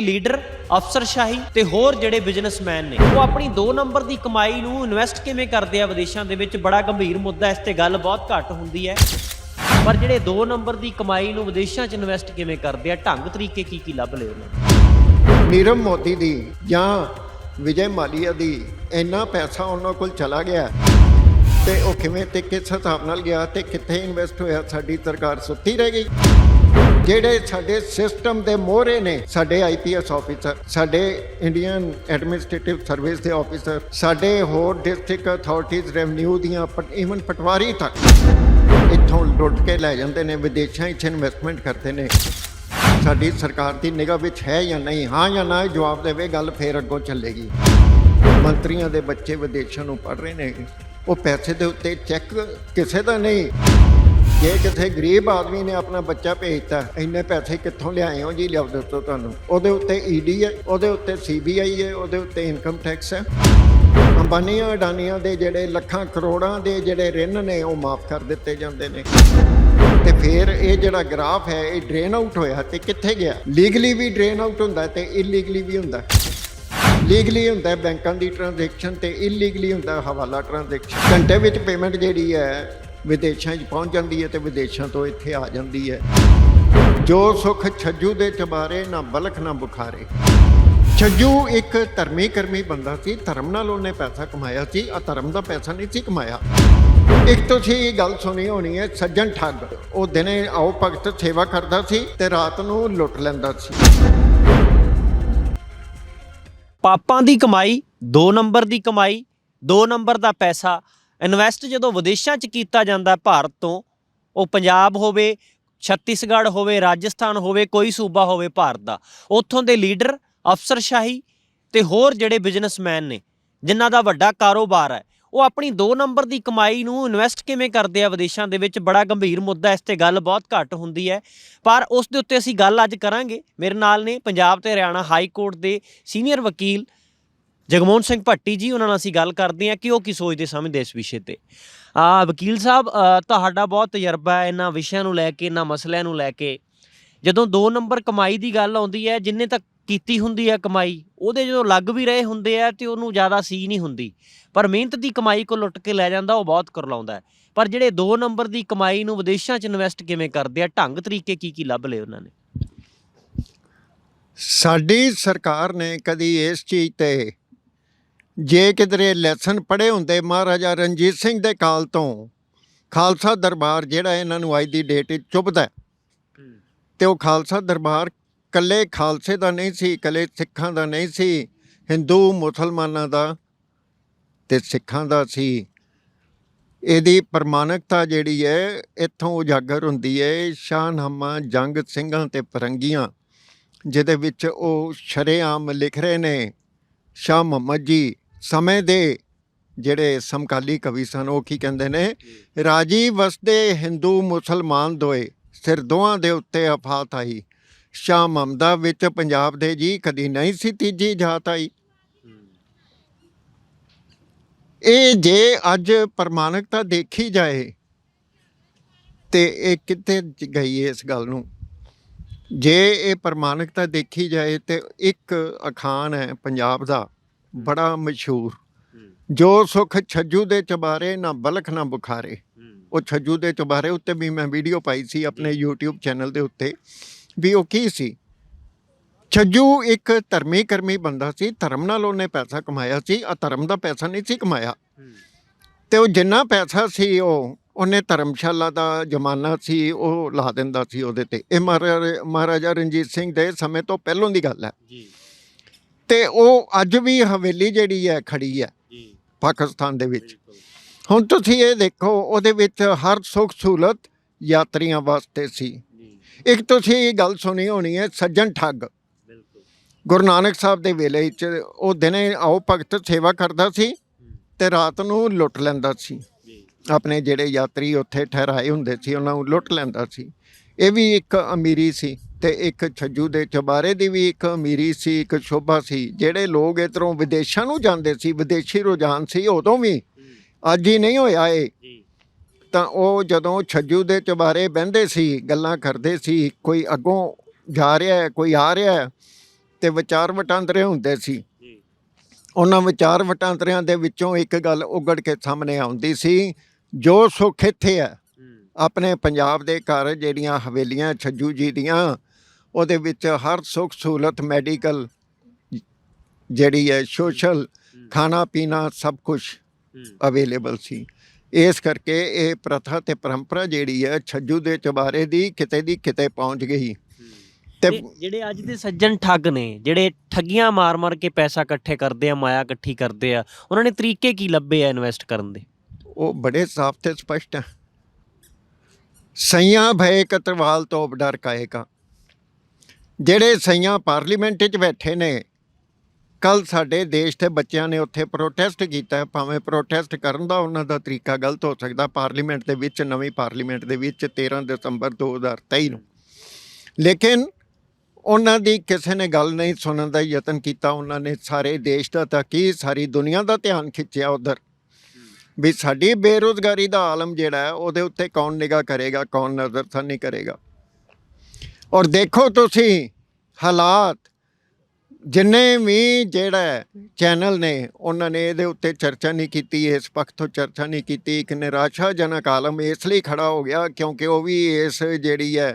Leader ਅਫਸਰਸ਼ਾਹੀ ਤੇ ਹੋਰ ਜਿਹੜੇ ਬਿਜ਼ਨਸਮੈਨ ਨੇ। ਉਹ ਆਪਣੀ 2 ਨੰਬਰ ਦੀ ਕਮਾਈ ਨੂੰ ਇਨਵੈਸਟ ਕਿਵੇਂ ਕਰਦੇ ਆ ਵਿਦੇਸ਼ਾਂ ਦੇ ਵਿੱਚ? ਬੜਾ ਗੰਭੀਰ ਮੁੱਦਾ, ਇਸ ਤੇ ਗੱਲ ਬਹੁਤ ਘੱਟ ਹੁੰਦੀ ਹੈ। ਪਰ ਜਿਹੜੇ 2 ਨੰਬਰ ਦੀ ਕਮਾਈ ਨੂੰ ਵਿਦੇਸ਼ਾਂ 'ਚ ਇਨਵੈਸਟ ਕਿਵੇਂ ਕਰਦੇ ਆ? ਢੰਗ ਤਰੀਕੇ ਕੀ ਕੀ ਲੱਭ ਲਏ ਉਹਨਾਂ ਨੇ? ਨੀਰਵ ਮੋਦੀ ਦੀ ਜਾਂ ਵਿਜੇ ਮਾਲੀਆ ਦੀ ਇੰਨਾ ਪੈਸਾ ਉਹਨਾਂ ਕੋਲ ਚਲਾ ਗਿਆ ਤੇ ਉਹ ਕਿਵੇਂ ਤੇ ਕਿਸ ਹਿਸਾਬ ਨਾਲ ਗਿਆ ਤੇ ਕਿੱਥੇ ਇਨਵੈਸਟ ਹੋਇਆ, ਸਾਡੀ ਸਰਕਾਰ ਸੁੱਤੀ ਰਹਿ ਗਈ। ਜਿਹੜੇ ਸਾਡੇ ਸਿਸਟਮ ਦੇ ਮੋਹਰੇ ਨੇ, ਸਾਡੇ ਆਈਪੀਐਸ ਆਫੀਸਰ ਸਾਡੇ ਇੰਡੀਅਨ ਐਡਮਿਨਿਸਟ੍ਰੇਟਿਵ ਸਰਵਿਸ ਦੇ ਆਫੀਸਰ ਸਾਡੇ ਹੋਰ ਡਿਸਟ੍ਰਿਕਟ ਅਥਾਰਟੀਜ਼ ਰੈਵਨਿਊ ਦੀਆਂ ਇਵਨ ਪਟਵਾਰੀ ਤੱਕ ਇੱਥੋਂ ਲੁੱਟ ਕੇ ਲੈ ਜਾਂਦੇ ਨੇ, ਵਿਦੇਸ਼ਾਂ 'ਚ ਇਨਵੈਸਟਮੈਂਟ ਕਰਦੇ ਨੇ। ਸਾਡੀ ਸਰਕਾਰ ਦੀ ਨਿਗਾਹ ਵਿੱਚ ਹੈ ਜਾਂ ਨਹੀਂ, ਹਾਂ ਜਾਂ ਨਾ ਜਵਾਬ ਦੇਵੇ, ਗੱਲ ਫੇਰ ਅੱਗੋਂ ਚੱਲੇਗੀ। ਮੰਤਰੀਆਂ ਦੇ ਬੱਚੇ ਵਿਦੇਸ਼ਾਂ ਨੂੰ ਪੜ ਰਹੇ ਨੇ, ਉਹ ਪੈਸੇ ਦੇ ਉੱਤੇ ਚੈੱਕ ਕਿਸੇ ਦਾ ਨਹੀਂ। ਜੇ ਕਿਸੇ ਗਰੀਬ ਆਦਮੀ ਨੇ ਆਪਣਾ ਬੱਚਾ ਭੇਜਤਾ, ਇੰਨੇ ਪੈਸੇ ਕਿੱਥੋਂ ਲਿਆਏ ਹੋ ਜੀ ਲਿਆ ਦੱਸੋ ਤੁਹਾਨੂੰ? ਉਹਦੇ ਉੱਤੇ ਈਡੀ ਹੈ, ਉਹਦੇ ਉੱਤੇ ਸੀਬੀਆਈ ਹੈ, ਉਹਦੇ ਉੱਤੇ ਇਨਕਮ ਟੈਕਸ ਹੈ। ਅੰਬਾਨੀਆਂ ਅਡਾਨੀਆਂ ਦੇ ਜਿਹੜੇ ਲੱਖਾਂ ਕਰੋੜਾਂ ਦੇ ਜਿਹੜੇ ਰਿਨ ਨੇ, ਉਹ ਮਾਫ ਕਰ ਦਿੱਤੇ ਜਾਂਦੇ ਨੇ। ਤੇ ਫਿਰ ਇਹ ਜਿਹੜਾ ਗ੍ਰਾਫ ਹੈ, ਇਹ ਡਰੇਨ ਆਊਟ ਹੋਇਆ ਤੇ ਕਿੱਥੇ ਗਿਆ? ਲੀਗਲੀ ਵੀ ਡਰੇਨ ਆਊਟ ਹੁੰਦਾ ਤੇ ਇਲੀਗਲੀ ਵੀ ਹੁੰਦਾ। ਲੀਗਲੀ ਹੁੰਦਾ ਬੈਂਕਾਂ ਦੀ ਟ੍ਰਾਂਜੈਕਸ਼ਨ ਤੇ ਇਲੀਗਲੀ ਹੁੰਦਾ ਹਵਾਲਾ ਟ੍ਰਾਂਜੈਕਸ਼ਨ ਘੰਟੇ ਵਿੱਚ ਪੇਮੈਂਟ ਜਿਹੜੀ ਹੈ ਵਿਦੇਸ਼ਾਂ 'ਚ ਪਹੁੰਚ ਜਾਂਦੀ ਹੈ ਤੇ ਵਿਦੇਸ਼ਾਂ ਤੋਂ ਇੱਥੇ ਆ ਜਾਂਦੀ ਹੈ। ਜੋ ਸੁਖ ਛੱਜੂ ਦੇ ਚਬਾਰੇ, ਨਾ ਬਲਖ, ਨਾ ਬੁਖਾਰੇ। ਛੱਜੂ ਇੱਕ ਧਰਮੀ ਕਰਮੀ ਬੰਦਾ ਸੀ, ਧਰਮ ਨਾਲ ਉਹਨੇ ਪੈਸਾ ਕਮਾਇਆ ਸੀ ਆ ਧਰਮ ਦਾ ਪੈਸਾ ਨਹੀਂ ਸੀ ਕਮਾਇਆ। ਇੱਕ ਤੁਸੀਂ ਇਹ ਗੱਲ ਸੁਣੀ ਹੋਣੀ ਹੈ, ਸੱਜਣ ਠੱਗ, ਉਹ ਦਿਨੇ ਆਓ ਭਗਤ ਸੇਵਾ ਕਰਦਾ ਸੀ ਤੇ ਰਾਤ ਨੂੰ ਲੁੱਟ ਲੈਂਦਾ ਸੀ। ਪਾਪਾਂ ਦੀ ਕਮਾਈ 2 ਨੰਬਰ ਦੀ ਕਮਾਈ 2 ਨੰਬਰ ਦਾ ਪੈਸਾ ਇਨਵੈਸਟ ਜਦੋਂ ਵਿਦੇਸ਼ਾਂ 'ਚ ਕੀਤਾ ਜਾਂਦਾ ਭਾਰਤ ਤੋਂ, ਉਹ ਪੰਜਾਬ ਹੋਵੇ, ਛੱਤੀਸਗੜ੍ਹ ਹੋਵੇ, ਰਾਜਸਥਾਨ ਹੋਵੇ, ਕੋਈ ਸੂਬਾ ਹੋਵੇ ਭਾਰਤ ਦਾ, ਉੱਥੋਂ ਦੇ ਲੀਡਰ, ਅਫਸਰਸ਼ਾਹੀ ਤੇ ਹੋਰ ਜਿਹੜੇ ਬਿਜ਼ਨਸਮੈਨ ਨੇ, ਜਿਨ੍ਹਾਂ ਦਾ ਵੱਡਾ ਕਾਰੋਬਾਰ ਹੈ, ਉਹ ਆਪਣੀ 2 ਨੰਬਰ ਦੀ ਕਮਾਈ ਨੂੰ ਇਨਵੈਸਟ ਕਿਵੇਂ ਕਰਦੇ ਆ ਵਿਦੇਸ਼ਾਂ ਦੇ ਵਿੱਚ, ਬੜਾ ਗੰਭੀਰ ਮੁੱਦਾ ਇਸ ਤੇ ਗੱਲ ਬਹੁਤ ਘੱਟ ਹੁੰਦੀ ਹੈ, ਪਰ ਉਸ ਦੇ ਉੱਤੇ ਅਸੀਂ ਗੱਲ ਅੱਜ ਕਰਾਂਗੇ, ਮੇਰੇ ਨਾਲ ਨੇ ਪੰਜਾਬ ਤੇ ਹਰਿਆਣਾ ਹਾਈ ਕੋਰਟ ਦੇ ਸੀਨੀਅਰ ਵਕੀਲ ਜਗਮੋਹਨ ਸਿੰਘ ਭੱਟੀ ਜੀ ਉਹਨਾਂ ਨਾਲ ਅਸੀਂ ਗੱਲ ਕਰਦੇ ਹਾਂ ਕਿ ਉਹ ਕੀ ਸੋਚਦੇ ਸਮਝਦੇ ਇਸ ਵਿਸ਼ੇ ਤੇ। ਆ ਵਕੀਲ ਸਾਹਿਬ ਅ, ਤੁਹਾਡਾ ਬਹੁਤ ਤਜਰਬਾ ਹੈ ਇਹਨਾਂ ਵਿਸ਼ਿਆਂ ਨੂੰ ਲੈ ਕੇ ਇਹਨਾਂ ਮਸਲਿਆਂ ਨੂੰ ਲੈ ਕੇ। ਜਦੋਂ 2 ਨੰਬਰ ਕਮਾਈ ਦੀ ਗੱਲ ਆਉਂਦੀ ਹੈ ਜਿੰਨੇ ਤੱਕ ਕੀਤੀ ਹੁੰਦੀ ਹੈ ਕਮਾਈ ਉਹਦੇ ਜਦੋਂ ਲੱਗ ਵੀ ਰਹੇ ਹੁੰਦੇ ਆ ਤੇ ਉਹਨੂੰ ਜ਼ਿਆਦਾ ਸੀ ਨਹੀਂ ਹੁੰਦੀ। ਪਰ ਮਿਹਨਤ ਦੀ ਕਮਾਈ ਕੋ ਲੁੱਟ ਕੇ ਲੈ ਜਾਂਦਾ ਉਹ ਬਹੁਤ ਕਰਲਾਉਂਦਾ ਹੈ। ਪਰ ਜਿਹੜੇ 2 ਨੰਬਰ ਦੀ ਕਮਾਈ ਨੂੰ ਵਿਦੇਸ਼ਾਂ 'ਚ ਇਨਵੈਸਟ ਕਿਵੇਂ ਕਰਦੇ ਆ ਢੰਗ ਤਰੀਕੇ ਕੀ ਕੀ ਲੱਭ ਲਏ ਉਹਨਾਂ ਨੇ? ਸਾਡੀ ਸਰਕਾਰ ਨੇ ਕਦੀ ਇਸ ਚੀਜ਼ ਤੇ ਜੇ ਕਿਧਰੇ ਲੈਸਨ ਪੜ੍ਹੇ ਹੁੰਦੇ ਮਹਾਰਾਜਾ ਰਣਜੀਤ ਸਿੰਘ ਦੇ ਕਾਲ ਤੋਂ ਖਾਲਸਾ ਦਰਬਾਰ ਜਿਹੜਾ ਇਹਨਾਂ ਨੂੰ ਅੱਜ ਦੀ ਡੇਟ ਵਿੱਚ ਚੁੱਭਦਾ ਹੈ, ਤੇ ਉਹ ਖਾਲਸਾ ਦਰਬਾਰ ਕੱਲੇ ਖਾਲਸੇ ਦਾ ਨਹੀਂ ਸੀ ਕੱਲੇ ਸਿੱਖਾਂ ਦਾ ਨਹੀਂ ਸੀ ਹਿੰਦੂ ਮੁਸਲਮਾਨਾਂ ਦਾ ਤੇ ਸਿੱਖਾਂ ਦਾ ਸੀ। ਇਹਦੀ ਪ੍ਰਮਾਣਿਕਤਾ ਜਿਹੜੀ ਹੈ ਇੱਥੋਂ ਉਜਾਗਰ ਹੁੰਦੀ ਹੈ ਸ਼ਾਹਨਾਮਾ ਜੰਗ ਸਿੰਘਾਂ ਤੇ ਪਰੰਗੀਆਂ ਜਿਹਦੇ ਵਿੱਚ ਉਹ ਸ਼ਰੇਆਮ ਲਿਖ ਰਹੇ ਨੇ ਸ਼ਾਹ ਮੁਹੰਮਦ ਜੀ ਸਮੇਂ ਦੇ ਜਿਹੜੇ ਸਮਕਾਲੀ ਕਵੀ ਸਨ, ਉਹ ਕੀ ਕਹਿੰਦੇ ਨੇ? ਰਾਜੀ ਵਸਦੇ ਹਿੰਦੂ ਮੁਸਲਮਾਨ ਦੋਏ, ਸਿਰ ਦੋਹਾਂ ਦੇ ਉੱਤੇ ਆਫਤ ਆਈ। ਸ਼ਾਹ ਮਮਦਾ ਵਿੱਚ ਪੰਜਾਬ ਦੇ ਜੀ, ਕਦੀ ਨਹੀਂ ਸੀ ਤੀਜੀ ਜਾਤ ਆਈ। ਇਹ ਜੇ ਅੱਜ ਪ੍ਰਮਾਣਿਕਤਾ ਦੇਖੀ ਜਾਏ, ਤੇ ਇਹ ਕਿੱਥੇ ਗਈ ਇਸ ਗੱਲ ਨੂੰ? ਜੇ ਇਹ ਪ੍ਰਮਾਣਿਕਤਾ ਦੇਖੀ ਜਾਏ, ਤੇ ਇੱਕ ਅਖਾਣ ਹੈ ਪੰਜਾਬ ਦਾ। ਬੜਾ ਮਸ਼ਹੂਰ। ਜੋ ਸੁਖ ਛੱਜੂ ਦੇ ਚਬਾਰੇ ਨਾ ਬਲਖ ਨਾ ਬੁਖਾਰੇ। ਉਹ ਛੱਜੂ ਦੇ ਚੁਬਾਰੇ ਉੱਤੇ ਵੀ ਮੈਂ ਵੀਡੀਓ ਪਾਈ ਸੀ ਆਪਣੇ YouTube ਚੈਨਲ ਦੇ ਉੱਤੇ ਵੀ ਉਹ ਕੀ ਸੀ? ਛੱਜੂ ਇੱਕ ਧਰਮੀ ਕਰਮੀ ਬੰਦਾ ਸੀ ਧਰਮ ਨਾਲ ਉਹਨੇ ਪੈਸਾ ਕਮਾਇਆ ਸੀ ਆ ਧਰਮ ਦਾ ਪੈਸਾ ਨਹੀਂ ਸੀ ਕਮਾਇਆ। ਤੇ ਉਹ ਜਿੰਨਾ ਪੈਸਾ ਸੀ ਉਹ ਉਹਨੇ ਧਰਮਸ਼ਾਲਾ ਦਾ ਜ਼ਮਾਨਾ ਸੀ ਉਹ ਲਾ ਦਿੰਦਾ ਸੀ ਉਹਦੇ ਤੇ। ਇਹ ਮਹਾਰਾਜਾ ਮਹਾਰਾਜਾ ਰਣਜੀਤ ਸਿੰਘ ਦੇ ਸਮੇਂ ਤੋਂ ਪਹਿਲੋਂ ਦੀ ਗੱਲ ਹੈ। ਜੀ। ਤੇ ਉਹ ਅੱਜ ਵੀ ਹਵੇਲੀ ਜਿਹੜੀ ਹੈ ਖੜੀ ਹੈ ਜੀ। ਪਾਕਿਸਤਾਨ ਦੇ ਵਿੱਚ। ਹੁਣ ਤੁਸੀਂ ਇਹ ਦੇਖੋ ਉਹਦੇ ਵਿੱਚ ਹਰ ਸੁੱਖ ਸਹੂਲਤ ਯਾਤਰੀਆਂ ਵਾਸਤੇ ਸੀ। ਇੱਕ ਤੁਸੀਂ ਇਹ ਗੱਲ ਸੁਣੀ ਹੋਣੀ ਹੈ ਸੱਜਣ ਠੱਗ। ਗੁਰੂ ਨਾਨਕ ਸਾਹਿਬ ਦੇ ਵੇਲੇ ਵਿੱਚ ਉਹ ਦਿਨੇ ਆਓ ਭਗਤ ਸੇਵਾ ਕਰਦਾ ਸੀ ਤੇ ਰਾਤ ਨੂੰ ਲੁੱਟ ਲੈਂਦਾ ਸੀ। ਆਪਣੇ ਜਿਹੜੇ ਯਾਤਰੀ ਉੱਥੇ ਠਹਿਰਾਏ ਹੁੰਦੇ ਸੀ ਉਹਨਾਂ ਨੂੰ ਲੁੱਟ ਲੈਂਦਾ ਸੀ। ਇਹ ਵੀ ਇੱਕ ਅਮੀਰੀ ਸੀ। ਤੇ ਇੱਕ ਛੱਜੂ ਦੇ ਚਬਾਰੇ ਦੀ ਵੀ ਇੱਕ ਅਮੀਰੀ ਸੀ ਇੱਕ ਸ਼ੋਭਾ ਸੀ। ਜਿਹੜੇ ਲੋਕ ਇਧਰੋਂ ਵਿਦੇਸ਼ਾਂ ਨੂੰ ਜਾਂਦੇ ਸੀ ਵਿਦੇਸ਼ੀ ਰੁਝਾਨ ਸੀ ਉਦੋਂ ਵੀ ਅੱਜ ਹੀ ਨਹੀਂ ਹੋਇਆ ਜੀ। ਤਾਂ ਉਹ ਜਦੋਂ ਛੱਜੂ ਦੇ ਚਬਾਰੇ ਬਹਿੰਦੇ ਸੀ ਗੱਲਾਂ ਕਰਦੇ ਸੀ ਕੋਈ ਅੱਗੋਂ ਜਾ ਰਿਹਾ ਹੈ ਕੋਈ ਆ ਰਿਹਾ ਹੈ ਤੇ ਵਿਚਾਰ ਵਟਾਂਦਰੇ ਹੁੰਦੇ ਸੀ। ਉਹਨਾਂ ਵਿਚਾਰ ਵਟਾਂਦਰਿਆਂ ਦੇ ਵਿੱਚੋਂ ਇੱਕ ਗੱਲ ਉਗੜ ਕੇ ਸਾਹਮਣੇ ਆਉਂਦੀ ਸੀ ਜੋ ਸੁੱਖ ਇੱਥੇ ਹੈ। ਆਪਣੇ ਪੰਜਾਬ ਦੇ ਘਰ ਜਿਹੜੀਆਂ ਹਵੇਲੀਆਂ ਛੱਜੂ ਜੀ ਦੀਆਂ ਉਹਦੇ ਵਿੱਚ ਹਰ ਸੁੱਖ ਸਹੂਲਤ ਮੈਡੀਕਲ ਜਿਹੜੀ ਹੈ ਸੋਸ਼ਲ ਖਾਣਾ ਪੀਣਾ ਸਭ ਕੁਝ ਅਵੇਲੇਬਲ ਸੀ। ਇਸ ਕਰਕੇ ਇਹ ਪ੍ਰਥਾ ਤੇ ਪਰੰਪਰਾ ਜਿਹੜੀ ਹੈ ਛੱਜੂ ਦੇ ਚਬਾਰੇ ਦੀ ਕਿਤੇ ਦੀ ਕਿਤੇ ਪਹੁੰਚ ਗਈ। ਤੇ ਜਿਹੜੇ ਅੱਜ ਦੇ ਸੱਜਣ ਠੱਗ ਨੇ ਜਿਹੜੇ ਠੱਗੀਆਂ ਮਾਰ-ਮਾਰ ਕੇ ਪੈਸਾ ਇਕੱਠੇ ਕਰਦੇ ਆ ਮਾਇਆ ਇਕੱਠੀ ਕਰਦੇ ਆ ਉਹਨਾਂ ਨੇ ਤਰੀਕੇ ਕੀ ਲੱਭੇ ਆ ਇਨਵੈਸਟ ਕਰਨ ਦੇ? ਉਹ ਬੜੇ ਸਾਫ਼ ਤੇ ਸਪਸ਼ਟ ਹੈ ਸਈਆਂ ਭਏ ਕਤਰਵਾਲ ਤੋਂ ਡਰ ਕਾਏਗਾ ਜਿਹੜੇ ਸਈਆਂ ਪਾਰਲੀਮੈਂਟ 'ਚ ਬੈਠੇ ਨੇ ਕੱਲ ਸਾਡੇ ਦੇਸ਼ ਦੇ ਬੱਚਿਆਂ ਨੇ ਉੱਥੇ ਪ੍ਰੋਟੈਸਟ ਕੀਤਾ, ਭਾਵੇਂ ਪ੍ਰੋਟੈਸਟ ਕਰਨ ਦਾ ਉਹਨਾਂ ਦਾ ਤਰੀਕਾ ਗਲਤ ਹੋ ਸਕਦਾ, ਪਾਰਲੀਮੈਂਟ ਦੇ ਵਿੱਚ, ਨਵੀਂ ਪਾਰਲੀਮੈਂਟ ਦੇ ਵਿੱਚ 13 ਦਸੰਬਰ 2023 ਨੂੰ। ਲੇਕਿਨ ਉਹਨਾਂ ਦੀ ਕਿਸੇ ਨੇ ਗੱਲ ਨਹੀਂ ਸੁਣਨ ਦਾ ਯਤਨ ਕੀਤਾ, ਉਹਨਾਂ ਨੇ ਸਾਰੇ ਦੇਸ਼ ਦਾ ਤਾਂ ਕੀ, ਸਾਰੀ ਦੁਨੀਆ ਦਾ ਧਿਆਨ ਖਿੱਚਿਆ ਉਧਰ। ਵੀ ਸਾਡੀ ਬੇਰੋਜ਼ਗਾਰੀ ਦਾ ਆਲਮ ਜਿਹੜਾ ਹੈ, ਉਹਦੇ ਉੱਤੇ ਕੌਣ ਨਿਗਾਹ ਕਰੇਗਾ, ਕੌਣ ਨਜ਼ਰ ਨਜ਼ਰਸਾਨੀ ਕਰੇਗਾ। ਔਰ ਦੇਖੋ ਤੁਸੀਂ ਹਾਲਾਤ, ਜਿੰਨੇ ਵੀ ਜਿਹੜਾ ਚੈਨਲ ਨੇ, ਉਹਨਾਂ ਨੇ ਇਹਦੇ ਉੱਤੇ ਚਰਚਾ ਨਹੀਂ ਕੀਤੀ, ਇਸ ਪੱਖ ਤੋਂ ਚਰਚਾ ਨਹੀਂ ਕੀਤੀ। ਇੱਕ ਨਿਰਾਸ਼ਾਜਨਕ ਆਲਮ ਇਸ ਲਈ ਖੜਾ ਹੋ ਗਿਆ ਕਿਉਂਕਿ ਉਹ ਵੀ ਇਸ ਜਿਹੜੀ ਹੈ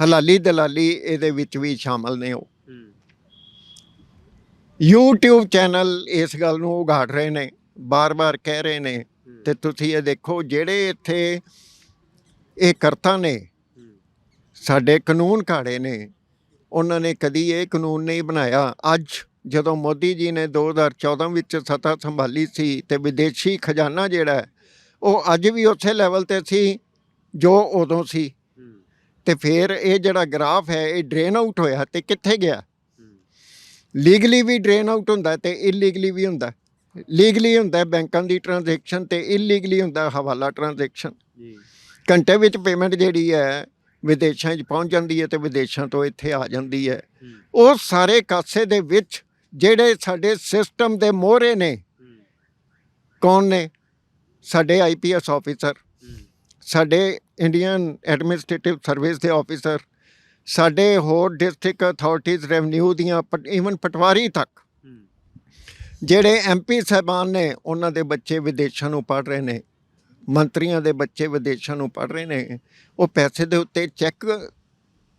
ਹਲਾਲੀ ਦਲਾਲੀ ਇਹਦੇ ਵਿੱਚ ਵੀ ਸ਼ਾਮਲ ਨੇ ਉਹ। YouTube ਚੈਨਲ ਇਸ ਗੱਲ ਨੂੰ ਉਘਾੜ ਰਹੇ ਨੇ, ਬਾਰ-ਬਾਰ ਕਹਿ ਰਹੇ ਨੇ ਤੇ ਤੁਸੀਂ ਇਹ ਦੇਖੋ ਜਿਹੜੇ ਇੱਥੇ ਇਹ ਕਰਤਾ ਨੇ ਸਾਡੇ ਕਾਨੂੰਨ ਘਾੜੇ ਨੇ। ਉਹਨਾਂ ਨੇ ਕਦੀ ਇਹ ਕਾਨੂੰਨ ਨਹੀਂ ਬਣਾਇਆ। ਅੱਜ ਜਦੋਂ ਮੋਦੀ ਜੀ ਨੇ 2014 ਵਿੱਚ ਸੱਤਾ ਸੰਭਾਲੀ ਸੀ ਤੇ ਵਿਦੇਸ਼ੀ ਖਜ਼ਾਨਾ ਜਿਹੜਾ ਉਹ ਅੱਜ ਵੀ ਉਸੇ ਲੈਵਲ ਤੇ ਸੀ ਜੋ ਉਦੋਂ ਸੀ। ਤੇ ਫਿਰ ਇਹ ਜਿਹੜਾ ਗ੍ਰਾਫ ਹੈ ਇਹ ਡਰੇਨ ਆਊਟ ਹੋਇਆ ਤੇ ਕਿੱਥੇ ਗਿਆ? ਲੀਗਲੀ ਵੀ ਡਰੇਨ ਆਊਟ ਹੁੰਦਾ ਤੇ ਇਲੀਗਲੀ ਵੀ ਹੁੰਦਾ। ਲੀਗਲੀ ਹੁੰਦਾ ਬੈਂਕਾਂ ਦੀ ਟ੍ਰਾਂਜੈਕਸ਼ਨ ਤੇ ਇਲੀਗਲੀ ਹੁੰਦਾ ਹਵਾਲਾ ਟ੍ਰਾਂਜੈਕਸ਼ਨ ਜੀ। ਘੰਟੇ ਵਿੱਚ ਪੇਮੈਂਟ ਜਿਹੜੀ ਹੈ ਵਿਦੇਸ਼ਾਂ 'ਚ ਪਹੁੰਚ ਜਾਂਦੀ ਹੈ ਤੇ ਵਿਦੇਸ਼ਾਂ ਤੋਂ ਇੱਥੇ ਆ ਜਾਂਦੀ ਹੈ। ਉਹ ਸਾਰੇ ਕਾਸੇ ਦੇ ਵਿੱਚ ਜਿਹੜੇ ਸਾਡੇ ਸਿਸਟਮ ਦੇ ਮੋਹਰੇ ਨੇ ਕੌਣ ਨੇ? ਸਾਡੇ ਆਈਪੀਐਸ ਆਫੀਸਰ ਸਾਡੇ ਇੰਡੀਅਨ ਐਡਮਿਨਿਸਟ੍ਰੇਟਿਵ ਸਰਵਿਸ ਦੇ ਆਫੀਸਰ ਸਾਡੇ ਹੋਰ ਡਿਸਟ੍ਰਿਕਟ ਅਥਾਰਟੀਜ਼ ਰੈਵਨਿਊ ਦੀਆਂ ਈਵਨ ਪਟਵਾਰੀ ਤੱਕ। ਜਿਹੜੇ ਐਮਪੀ ਸਾਹਿਬਾਨ ਨੇ ਉਹਨਾਂ ਦੇ ਬੱਚੇ ਵਿਦੇਸ਼ਾਂ ਨੂੰ ਪੜ ਰਹੇ ਨੇ। ਮੰਤਰੀਆਂ ਦੇ ਬੱਚੇ ਵਿਦੇਸ਼ਾਂ ਨੂੰ ਪੜ ਰਹੇ ਨੇ ਉਹ ਪੈਸੇ ਦੇ ਉੱਤੇ ਚੈੱਕ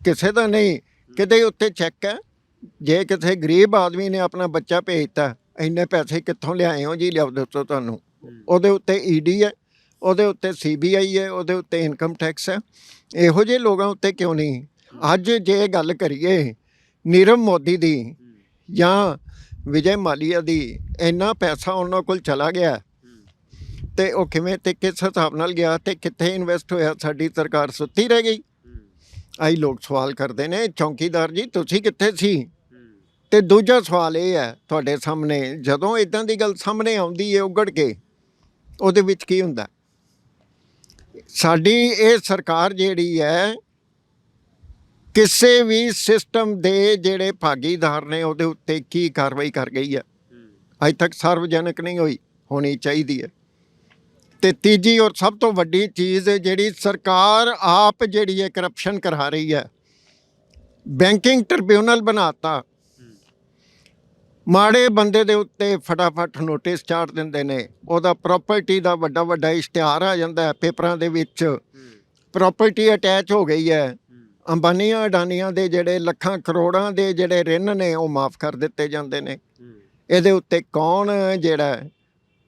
ਕਿਸੇ ਦਾ ਨਹੀਂ ਕਿਤੇ ਉੱਤੇ ਚੈੱਕ ਹੈ? ਜੇ ਕਿਸੇ ਗਰੀਬ ਆਦਮੀ ਨੇ ਆਪਣਾ ਬੱਚਾ ਭੇਜਤਾ ਇੰਨੇ ਪੈਸੇ ਕਿੱਥੋਂ ਲਿਆਏ ਹੋ ਜੀ ਲਿਆਓ ਦੱਸੋ ਤੁਹਾਨੂੰ? ਉਹਦੇ ਉੱਤੇ ਈਡੀ ਹੈ ਉਹਦੇ ਉੱਤੇ ਸੀਬੀਆਈ ਹੈ ਉਹਦੇ ਉੱਤੇ ਇਨਕਮ ਟੈਕਸ ਹੈ। ਇਹੋ ਜਿਹੇ ਲੋਕਾਂ ਉੱਤੇ ਕਿਉਂ ਨਹੀਂ? ਅੱਜ ਜੇ ਗੱਲ ਕਰੀਏ ਨੀਰਵ ਮੋਦੀ ਦੀ ਜਾਂ ਵਿਜੇ ਮਾਲੀਆ ਦੀ ਇੰਨਾ ਪੈਸਾ ਉਹਨਾਂ ਕੋਲ ਚਲਾ ਗਿਆ ਤੇ ਉਹ ਕਿਵੇਂ ਤੇ ਕਿਸ ਹਿਸਾਬ ਨਾਲ ਗਿਆ ਤੇ ਕਿੱਥੇ ਇਨਵੈਸਟ ਹੋਇਆ ਸਾਡੀ ਸਰਕਾਰ ਸੁੱਤੀ ਰਹਿ ਗਈ। ਆਈ ਲੋਕ ਸਵਾਲ ਕਰਦੇ ਨੇ ਚੌਕੀਦਾਰ ਜੀ ਤੁਸੀਂ ਕਿੱਥੇ ਸੀ? ਤੇ ਦੂਜਾ ਸਵਾਲ ਇਹ ਹੈ ਤੁਹਾਡੇ ਸਾਹਮਣੇ ਜਦੋਂ ਇਦਾਂ ਦੀ ਗੱਲ ਸਾਹਮਣੇ ਆਉਂਦੀ ਹੈ ਉਗੜ ਕੇ ਉਹਦੇ ਵਿੱਚ ਕੀ ਹੁੰਦਾ? ਸਾਡੀ ਇਹ ਸਰਕਾਰ ਜਿਹੜੀ ਹੈ ਕਿਸੇ ਵੀ ਸਿਸਟਮ ਦੇ ਜਿਹੜੇ ਭਾਗੀਦਾਰ ਨੇ ਉਹਦੇ ਉੱਤੇ ਕੀ ਕਾਰਵਾਈ ਕਰ ਗਈ ਹੈ। ਅਜੇ ਤੱਕ ਸਾਰਵਜਨਿਕ ਨਹੀਂ ਹੋਈ ਹੋਣੀ ਚਾਹੀਦੀ ਹੈ। ਤੇ ਤੀਜੀ ਔਰ ਸਭ ਤੋਂ ਵੱਡੀ ਚੀਜ਼ ਜਿਹੜੀ ਸਰਕਾਰ ਆਪ ਜਿਹੜੀ ਹੈ ਕਰਪਸ਼ਨ ਕਰਾ ਰਹੀ ਹੈ ਬੈਂਕਿੰਗ ਟ੍ਰਿਬਿਊਨਲ ਬਣਾਤਾ। ਮਾੜੇ ਬੰਦੇ ਦੇ ਉੱਤੇ ਫਟਾਫਟ ਨੋਟਿਸ ਚਾੜ ਦਿੰਦੇ ਨੇ ਉਹਦਾ ਪ੍ਰਾਪਰਟੀ ਦਾ ਵੱਡਾ ਵੱਡਾ ਇਸ਼ਤਿਹਾਰ ਆ ਜਾਂਦਾ ਹੈ ਪੇਪਰਾਂ ਦੇ ਵਿੱਚ। ਪ੍ਰਾਪਰਟੀ ਅਟੈਚ ਹੋ ਗਈ ਹੈ। ਅੰਬਾਨੀਆਂ ਅਡਾਨੀਆਂ ਦੇ ਜਿਹੜੇ ਲੱਖਾਂ ਕਰੋੜਾਂ ਦੇ ਜਿਹੜੇ ਰਿਣ ਨੇ ਉਹ ਮਾਫ ਕਰ ਦਿੱਤੇ ਜਾਂਦੇ ਨੇ। ਇਹਦੇ ਉੱਤੇ ਕੌਣ ਜਿਹੜਾ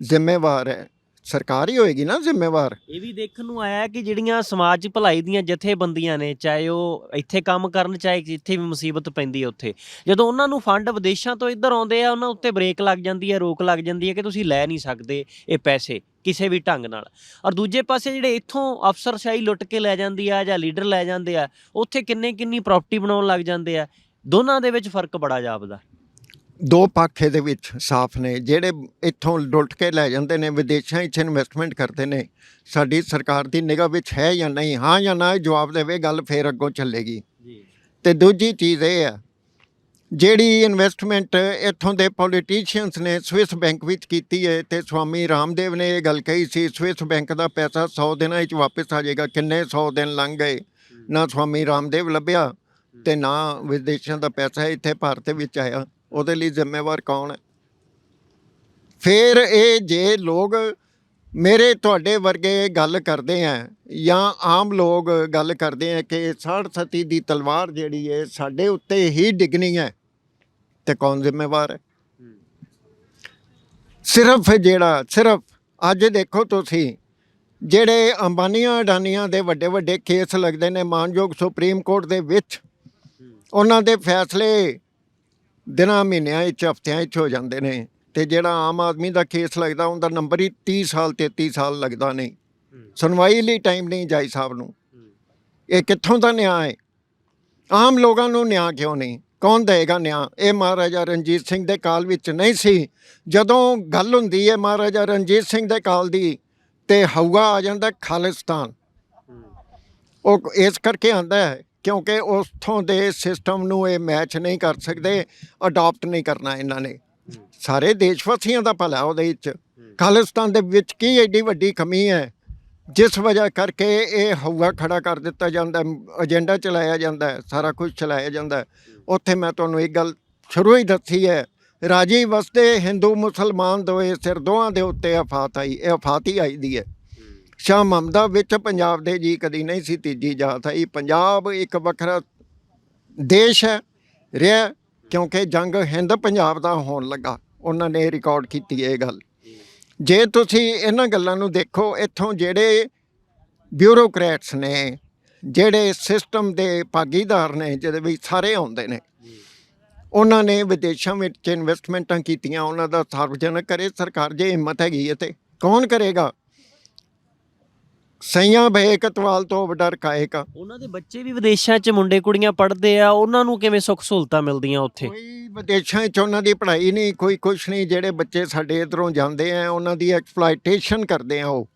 ਜ਼ਿੰਮੇਵਾਰ ਹੈ? ਸਰਕਾਰ ਹੀ ਹੋਏਗੀ ਨਾ ਜ਼ਿੰਮੇਵਾਰ। ਇਹ ਵੀ ਦੇਖਣ ਨੂੰ ਆਇਆ ਕਿ ਜਿਹੜੀਆਂ ਸਮਾਜ ਭਲਾਈ ਦੀਆਂ ਜਥੇਬੰਦੀਆਂ ਨੇ, ਚਾਹੇ ਉਹ ਇੱਥੇ ਕੰਮ ਕਰਨ, ਚਾਹੇ ਜਿੱਥੇ ਵੀ ਮੁਸੀਬਤ ਪੈਂਦੀ ਹੈ ਉੱਥੇ, ਜਦੋਂ ਉਹਨਾਂ ਨੂੰ ਫੰਡ ਵਿਦੇਸ਼ਾਂ ਤੋਂ ਇੱਧਰ ਆਉਂਦੇ ਆ, ਉਹਨਾਂ ਉੱਤੇ ਬ੍ਰੇਕ ਲੱਗ ਜਾਂਦੀ ਹੈ, ਰੋਕ ਲੱਗ ਜਾਂਦੀ ਹੈ ਕਿ ਤੁਸੀਂ ਲੈ ਨਹੀਂ ਸਕਦੇ ਇਹ ਪੈਸੇ ਕਿਸੇ ਵੀ ਢੰਗ ਨਾਲ। ਔਰ ਦੂਜੇ ਪਾਸੇ ਜਿਹੜੇ ਇੱਥੋਂ ਅਫਸਰਸ਼ਾਹੀ ਲੁੱਟ ਕੇ ਲੈ ਜਾਂਦੀ ਆ ਜਾਂ ਲੀਡਰ ਲੈ ਜਾਂਦੇ ਆ, ਉੱਥੇ ਕਿੰਨੇ ਕਿੰਨੀ ਪ੍ਰਾਪਰਟੀ ਬਣਾਉਣ ਲੱਗ ਜਾਂਦੇ ਆ, ਦੋਨਾਂ ਦੇ ਵਿੱਚ ਫ਼ਰਕ ਬੜਾ ਜਾਪਦਾ। ਦੋ ਪੱਖ ਇਹਦੇ ਵਿੱਚ ਸਾਫ਼ ਨੇ ਜਿਹੜੇ ਇੱਥੋਂ ਲੁੱਟ ਕੇ ਲੈ ਜਾਂਦੇ ਨੇ ਵਿਦੇਸ਼ਾਂ ਵਿੱਚ ਇਨਵੈਸਟਮੈਂਟ ਕਰਦੇ ਨੇ। ਸਾਡੀ ਸਰਕਾਰ ਦੀ ਨਿਗਾਹ ਵਿੱਚ ਹੈ ਜਾਂ ਨਹੀਂ? ਹਾਂ ਜਾਂ ਨਾ ਜਵਾਬ ਦੇਵੇ ਗੱਲ ਫੇਰ ਅੱਗੋਂ ਚੱਲੇਗੀ। ਜੀ। ਤੇ ਦੂਜੀ ਚੀਜ਼ ਇਹ ਹੈ ਜਿਹੜੀ ਇਨਵੈਸਟਮੈਂਟ ਇੱਥੋਂ ਦੇ ਪੋਲੀਟੀਸ਼ੀਅਨਸ ਨੇ ਸਵਿਸ ਬੈਂਕ ਵਿੱਚ ਕੀਤੀ ਹੈ ਤੇ ਸਵਾਮੀ ਰਾਮਦੇਵ ਨੇ ਇਹ ਗੱਲ ਕਹੀ ਸੀ ਸਵਿਸ ਬੈਂਕ ਦਾ ਪੈਸਾ 100 ਦਿਨਾਂ ਵਿੱਚ ਵਾਪਸ ਆ ਜਾਏਗਾ ਕਿੰਨੇ 100 ਦਿਨ ਲੰਘ ਗਏ? ਨਾ ਸਵਾਮੀ ਰਾਮਦੇਵ ਲੱਭਿਆ ਤੇ ਨਾ ਵਿਦੇਸ਼ਾਂ ਦਾ ਪੈਸਾ ਇੱਥੇ ਭਾਰਤ ਵਿੱਚ ਆਇਆ। ਉਹਦੇ ਲਈ ਜ਼ਿੰਮੇਵਾਰ ਕੌਣ ਹੈ? ਫਿਰ ਇਹ ਜੇ ਲੋਕ ਮੇਰੇ ਤੁਹਾਡੇ ਵਰਗੇ ਗੱਲ ਕਰਦੇ ਆ ਜਾਂ ਆਮ ਲੋਕ ਗੱਲ ਕਰਦੇ ਆ ਕਿ ਸਾੜ ਸਤੀ ਦੀ ਤਲਵਾਰ ਜਿਹੜੀ ਹੈ ਸਾਡੇ ਉੱਤੇ ਹੀ ਡਿੱਗਣੀ ਹੈ, ਤੇ ਕੌਣ ਜ਼ਿੰਮੇਵਾਰ ਹੈ? ਸਿਰਫ ਜਿਹੜਾ, ਸਿਰਫ ਅੱਜ ਦੇਖੋ ਤੁਸੀਂ, ਜਿਹੜੇ ਅੰਬਾਨੀਆਂ ਅਡਾਨੀਆਂ ਦੇ ਵੱਡੇ ਵੱਡੇ ਕੇਸ ਲੱਗਦੇ ਨੇ, ਮਾਨਯੋਗ ਸੁਪਰੀਮ ਕੋਰਟ ਦੇ ਵਿੱਚ, ਉਹਨਾਂ ਦੇ ਫੈਸਲੇ ਦਿਨਾਂ ਮਹੀਨਿਆਂ ਵਿੱਚ ਹਫ਼ਤਿਆਂ ਵਿੱਚ ਹੋ ਜਾਂਦੇ ਨੇ ਤੇ ਜਿਹੜਾ ਆਮ ਆਦਮੀ ਦਾ ਕੇਸ ਲੱਗਦਾ ਉਹਦਾ ਨੰਬਰ ਹੀ 30 ਸਾਲ 33 ਸਾਲ ਲੱਗਦਾ ਨਹੀਂ। ਸੁਣਵਾਈ ਲਈ ਟਾਈਮ ਨਹੀਂ ਜਾਈ ਸਾਹਿਬ ਨੂੰ। ਇਹ ਕਿੱਥੋਂ ਦਾ ਨਿਆਂ ਹੈ ਆਮ ਲੋਕਾਂ ਨੂੰ ਨਿਆਂ ਕਿਉਂ ਨਹੀਂ? ਕੌਣ ਦੇਗਾ ਨਿਆਂ? ਇਹ ਮਹਾਰਾਜਾ ਰਣਜੀਤ ਸਿੰਘ ਦੇ ਕਾਲ ਵਿੱਚ ਨਹੀਂ ਸੀ। ਜਦੋਂ ਗੱਲ ਹੁੰਦੀ ਹੈ ਮਹਾਰਾਜਾ ਰਣਜੀਤ ਸਿੰਘ ਦੇ ਕਾਲ ਦੀ ਤੇ ਹਊਆ ਆ ਜਾਂਦਾ ਖਾਲਿਸਤਾਨ। ਉਹ ਇਸ ਕਰਕੇ ਆਂਦਾ ਹੈ ਕਿਉਂਕਿ ਉਥੋਂ ਦੇ ਸਿਸਟਮ ਨੂੰ ਇਹ ਮੈਚ ਨਹੀਂ ਕਰ ਸਕਦੇ ਅਡਾਪਟ ਨਹੀਂ ਕਰਨਾ ਇਹਨਾਂ ਨੇ। ਸਾਰੇ ਦੇਸ਼ ਵਾਸੀਆਂ ਦਾ ਭਲਾ ਉਹਦੇ ਵਿੱਚ। ਖਾਲਿਸਤਾਨ ਦੇ ਵਿੱਚ ਕੀ ਐਡੀ ਵੱਡੀ ਕਮੀ ਹੈ? ਜਿਸ ਵਜ੍ਹਾ ਕਰਕੇ ਇਹ ਹਊਆ ਖੜਾ ਕਰ ਦਿੱਤਾ ਜਾਂਦਾ ਏਜੰਡਾ ਚਲਾਇਆ ਜਾਂਦਾ ਸਾਰਾ ਕੁਝ ਚਲਾਇਆ ਜਾਂਦਾ ਉੱਥੇ ਮੈਂ ਤੁਹਾਨੂੰ ਇੱਕ ਗੱਲ ਸ਼ੁਰੂ ਹੀ ਦੱਸੀ ਹੈ, ਰਾਜੀ ਵਸਦੇ ਹਿੰਦੂ ਮੁਸਲਮਾਨ ਦੋਏ ਸਿਰ ਦੋਹਾਂ ਦੇ ਉੱਤੇ ਆਫਤ ਆਈ ਇਹ ਆਫਤ ਹੀ ਆਈ ਦੀ ਹੈ। ਸ਼ਾਹ ਮਮਦਾ ਵਿੱਚ ਪੰਜਾਬ ਦੇ ਜੀ ਕਦੀ ਨਹੀਂ ਸੀ ਤੀਜੀ ਜਾਤ ਆਈ ਪੰਜਾਬ ਇੱਕ ਵੱਖਰਾ ਦੇਸ਼ ਹੈ, ਰਿਹਾ ਕਿਉਂਕਿ ਜੰਗ ਹਿੰਦ ਪੰਜਾਬ ਦਾ ਹੋਣ ਲੱਗਾ। ਉਹਨਾਂ ਨੇ ਰਿਕਾਰਡ ਕੀਤੀ ਇਹ ਗੱਲ। ਜੇ ਤੁਸੀਂ ਇਹਨਾਂ ਗੱਲਾਂ ਨੂੰ ਦੇਖੋ, ਇੱਥੋਂ ਜਿਹੜੇ ਬਿਊਰੋਕਰੈਟਸ ਨੇ, ਜਿਹੜੇ ਸਿਸਟਮ ਦੇ ਭਾਗੀਦਾਰ ਨੇ ਜਿਹਦੇ ਵਿੱਚ ਸਾਰੇ ਆਉਂਦੇ ਨੇ, ਉਹਨਾਂ ਨੇ ਵਿਦੇਸ਼ਾਂ ਵਿੱਚ ਇਨਵੈਸਟਮੈਂਟਾਂ ਕੀਤੀਆਂ, ਉਹਨਾਂ ਦਾ ਸਾਰਵਜਨਕ ਕਰੇ, ਸਰਕਾਰ ਜੇ ਹਿੰਮਤ ਹੈਗੀ ਹੈ ਤੇ ਕੌਣ ਕਰੇਗਾ? ਸਈਆਂ ਭਏ ਕਤਵਾਲ ਤੋਂ ਵਡਰ ਕਾਏਗਾ ਉਹਨਾਂ ਦੇ ਬੱਚੇ ਵੀ ਵਿਦੇਸ਼ਾਂ 'ਚ ਮੁੰਡੇ ਕੁੜੀਆਂ ਪੜ੍ਹਦੇ ਆ ਉਹਨਾਂ ਨੂੰ ਕਿਵੇਂ ਸੁੱਖ ਸਹੂਲਤਾਂ ਮਿਲਦੀਆਂ ਉੱਥੇ? ਕੋਈ ਵਿਦੇਸ਼ਾਂ 'ਚ ਉਹਨਾਂ ਦੀ ਪੜ੍ਹਾਈ ਨਹੀਂ ਕੋਈ ਕੁਛ ਨਹੀਂ ਜਿਹੜੇ ਬੱਚੇ ਸਾਡੇ ਇਧਰੋਂ ਜਾਂਦੇ ਆ ਉਹਨਾਂ ਦੀ ਐਕਸਪਲੋਇਟੇਸ਼ਨ ਕਰਦੇ ਆ ਉਹ।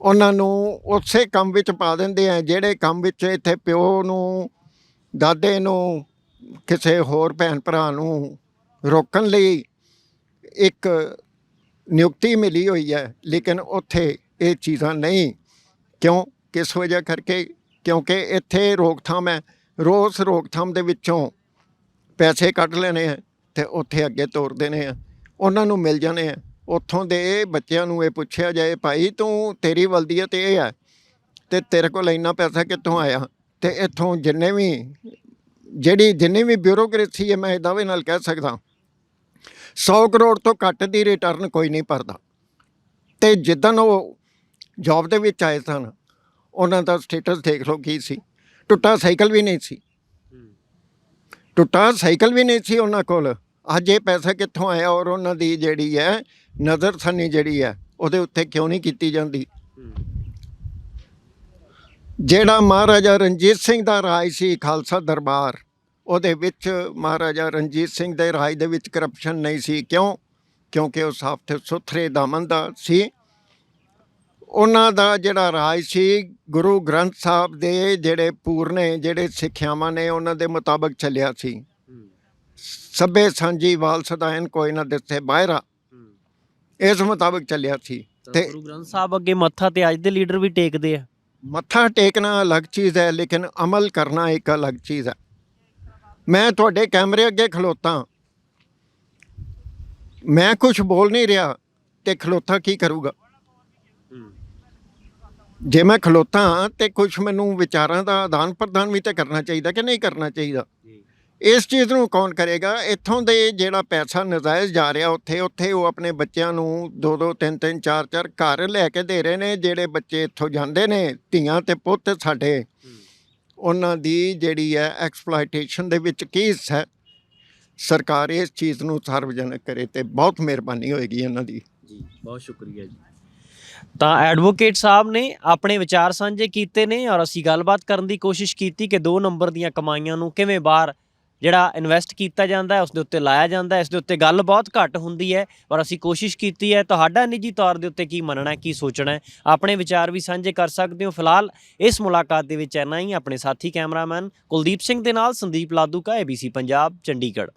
ਉਹਨਾਂ ਨੂੰ ਉਸੇ ਕੰਮ ਵਿੱਚ ਪਾ ਦਿੰਦੇ ਆ ਜਿਹੜੇ ਕੰਮ ਵਿੱਚ ਇੱਥੇ ਪਿਓ ਨੂੰ ਦਾਦੇ ਨੂੰ ਕਿਸੇ ਹੋਰ ਭੈਣ ਭਰਾ ਨੂੰ ਰੋਕਣ ਲਈ ਇੱਕ ਨਿਯੁਕਤੀ ਮਿਲੀ ਹੋਈ ਹੈ ਲੇਕਿਨ ਉੱਥੇ ਇਹ ਚੀਜ਼ਾਂ ਨਹੀਂ। ਕਿਉਂ? ਕਿਸ ਵਜ੍ਹਾ ਕਰਕੇ? ਕਿਉਂਕਿ ਇੱਥੇ ਰੋਕਥਾਮ ਹੈ। ਰੋਸ ਰੋਕਥਾਮ ਦੇ ਵਿੱਚੋਂ ਪੈਸੇ ਕੱਢ ਲੈਣੇ ਆ ਤੇ ਉੱਥੇ ਅੱਗੇ ਤੋਰ ਦੇਣੇ ਆ। ਉਹਨਾਂ ਨੂੰ ਮਿਲ ਜਾਣੇ ਆ। ਉੱਥੋਂ ਦੇ ਬੱਚਿਆਂ ਨੂੰ ਇਹ ਪੁੱਛਿਆ ਜਾਏ, ਭਾਈ, ਤੂੰ ਤੇਰੀ ਵਲਦੀਅਤ ਇਹ ਹੈ ਤੇ ਤੇਰੇ ਕੋਲ ਇੰਨਾ ਪੈਸਾ ਕਿੱਥੋਂ ਆਇਆ? ਤੇ ਇੱਥੋਂ ਜਿੰਨੇ ਵੀ, ਜਿਹੜੀ ਜਿੰਨੀ ਵੀ ਬਿਊਰੋਕ੍ਰੇਸੀ ਹੈ, ਮੈਂ ਇਹ ਦਾਅਵੇ ਨਾਲ ਕਹਿ ਸਕਦਾ। 100 ਕਰੋੜ ਤੋਂ ਘੱਟ ਦੀ ਰਿਟਰਨ ਕੋਈ ਨਹੀਂ ਭਰਦਾ। ਤੇ ਜਿੱਦਣ ਉਹ ਜੌਬ ਦੇ ਵਿੱਚ ਆਏ ਸਨ। ਉਹਨਾਂ ਦਾ ਸਟੇਟਸ ਦੇਖ ਲਓ ਕੀ ਸੀ। ਟੁੱਟਾ ਸਾਈਕਲ ਵੀ ਨਹੀਂ ਸੀ। ਟੁੱਟਾ ਸਾਈਕਲ ਵੀ ਨਹੀਂ ਸੀ ਉਹਨਾਂ ਕੋਲ। ਅੱਜ ਇਹ ਪੈਸਾ ਕਿੱਥੋਂ ਆਇਆ ਔਰ ਉਹਨਾਂ ਦੀ ਜਿਹੜੀ ਹੈ ਨਜ਼ਰਸਾਨੀ ਜਿਹੜੀ ਹੈ, ਉਹਦੇ ਉੱਤੇ ਕਿਉਂ ਨਹੀਂ ਕੀਤੀ ਜਾਂਦੀ? ਜਿਹੜਾ ਮਹਾਰਾਜਾ ਰਣਜੀਤ ਸਿੰਘ ਦਾ ਰਾਜ ਸੀ ਖਾਲਸਾ ਦਰਬਾਰ, ਉਹਦੇ ਵਿੱਚ ਮਹਾਰਾਜਾ ਰਣਜੀਤ ਸਿੰਘ ਦੇ ਰਾਜ ਦੇ ਵਿੱਚ ਕਰਪਸ਼ਨ ਨਹੀਂ ਸੀ। ਕਿਉਂ? ਕਿਉਂਕਿ ਉਹ ਸਾਫ਼ ਤੇ ਸੁਥਰੇ ਦਾਮਨ ਦਾ ਸੀ। ਉਹਨਾਂ ਦਾ ਜਿਹੜਾ ਰਾਜ ਸੀ ਗੁਰੂ ਗ੍ਰੰਥ ਸਾਹਿਬ ਦੇ ਜਿਹੜੇ ਪੂਰਨੇ ਜਿਹੜੇ ਸਿੱਖਿਆਵਾਂ ਨੇ ਉਹਨਾਂ ਦੇ ਮੁਤਾਬਕ ਚੱਲਿਆ ਸੀ। ਸਭੇ ਸਾਂਝੀ ਵਾਲ ਸਦਾਇਨ ਕੋਈ ਨਾ ਦਿੱਸੇ ਬਾਹਰਾ। ਇਸ ਮੁਤਾਬਕ ਚੱਲਿਆ ਸੀ। ਤੇ ਗੁਰੂ ਗ੍ਰੰਥ ਸਾਹਿਬ ਅੱਗੇ ਮੱਥਾ ਤੇ ਅੱਜ ਦੇ ਲੀਡਰ ਵੀ ਟੇਕਦੇ ਆ। ਮੱਥਾ ਟੇਕਣਾ ਅਲੱਗ ਚੀਜ਼ ਹੈ ਲੇਕਿਨ ਅਮਲ ਕਰਨਾ ਇੱਕ ਅਲੱਗ ਚੀਜ਼ ਹੈ। ਮੈਂ ਤੁਹਾਡੇ ਕੈਮਰੇ ਅੱਗੇ ਖਲੋਤਾ। ਮੈਂ ਕੁਝ ਬੋਲ ਨਹੀਂ ਰਿਹਾ ਤੇ ਖਲੋਤਾ ਕੀ ਕਰੂਗਾ? ਜੇ ਮੈਂ ਖਲੋਤਾ ਤੇ ਕੁਝ ਮੈਨੂੰ ਵਿਚਾਰਾਂ ਦਾ ਆਦਾਨ ਪ੍ਰਦਾਨ ਵੀ ਤਾਂ ਕਰਨਾ ਚਾਹੀਦਾ ਕਿ ਨਹੀਂ ਕਰਨਾ ਚਾਹੀਦਾ? ਇਸ ਚੀਜ਼ ਨੂੰ ਕੌਣ ਕਰੇਗਾ? ਇੱਥੋਂ ਦੇ ਜਿਹੜਾ ਪੈਸਾ ਨਜਾਇਜ਼ ਜਾ ਰਿਹਾ ਉੱਥੇ ਉੱਥੇ ਉਹ ਆਪਣੇ ਬੱਚਿਆਂ ਨੂੰ ਦੋ ਦੋ ਤਿੰਨ ਤਿੰਨ ਚਾਰ ਚਾਰ ਘਰ ਲੈ ਕੇ ਦੇ ਰਹੇ ਨੇ ਜਿਹੜੇ ਬੱਚੇ ਇੱਥੋਂ ਜਾਂਦੇ ਨੇ ਧੀਆਂ ਤੇ ਪੁੱਤ ਸਾਡੇ। ਉਹਨਾਂ ਦੀ ਜਿਹੜੀ ਹੈ ਐਕਸਪਲੋਇਟੇਸ਼ਨ ਦੇ ਵਿੱਚ ਕੀ ਹਿੱਸਾ ਹੈ? ਸਰਕਾਰ ਇਸ ਚੀਜ਼ ਨੂੰ ਸਾਰਵਜਨਕ ਕਰੇ ਤੇ ਬਹੁਤ ਮਿਹਰਬਾਨੀ ਹੋਏਗੀ ਇਹਨਾਂ ਦੀ। ਜੀ ਬਹੁਤ ਸ਼ੁਕਰੀਆ ਜੀ। ਤਾਂ ਐਡਵੋਕੇਟ ਸਾਹਿਬ ਨੇ ਆਪਣੇ ਵਿਚਾਰ ਸਾਂਝੇ ਕੀਤੇ ਨੇ ਔਰ ਅਸੀਂ ਗੱਲਬਾਤ ਕਰਨ ਦੀ ਕੋਸ਼ਿਸ਼ ਕੀਤੀ ਕਿ 2 ਨੰਬਰ ਦੀਆਂ ਕਮਾਈਆਂ ਨੂੰ ਕਿਵੇਂ ਬਾਹਰ ਜਿਹੜਾ ਇਨਵੈਸਟ ਕੀਤਾ ਜਾਂਦਾ ਹੈ ਉਸ ਦੇ ਉੱਤੇ ਲਾਇਆ ਜਾਂਦਾ ਹੈ ਇਸ ਦੇ ਉੱਤੇ ਗੱਲ ਬਹੁਤ ਘੱਟ ਹੁੰਦੀ ਹੈ ਪਰ ਅਸੀਂ ਕੋਸ਼ਿਸ਼ ਕੀਤੀ ਹੈ, ਤੁਹਾਡਾ ਨਿੱਜੀ ਤੌਰ ਦੇ ਉੱਤੇ ਕੀ ਮੰਨਣਾ ਹੈ, ਕੀ ਸੋਚਣਾ ਹੈ, ਆਪਣੇ ਵਿਚਾਰ ਵੀ ਸਾਂਝੇ ਕਰ ਸਕਦੇ ਹੋ। ਫਿਲਹਾਲ ਇਸ ਮੁਲਾਕਾਤ ਦੇ ਵਿੱਚ ਇੰਨਾ ਹੀ। ਆਪਣੇ ਸਾਥੀ ਕੈਮਰਾਮੈਨ ਕੁਲਦੀਪ ਸਿੰਘ ਦੇ ਨਾਲ ਸੰਦੀਪ ਲਾਦੂ ਕਾ ABC ਪੰਜਾਬ, ਚੰਡੀਗੜ੍ਹ।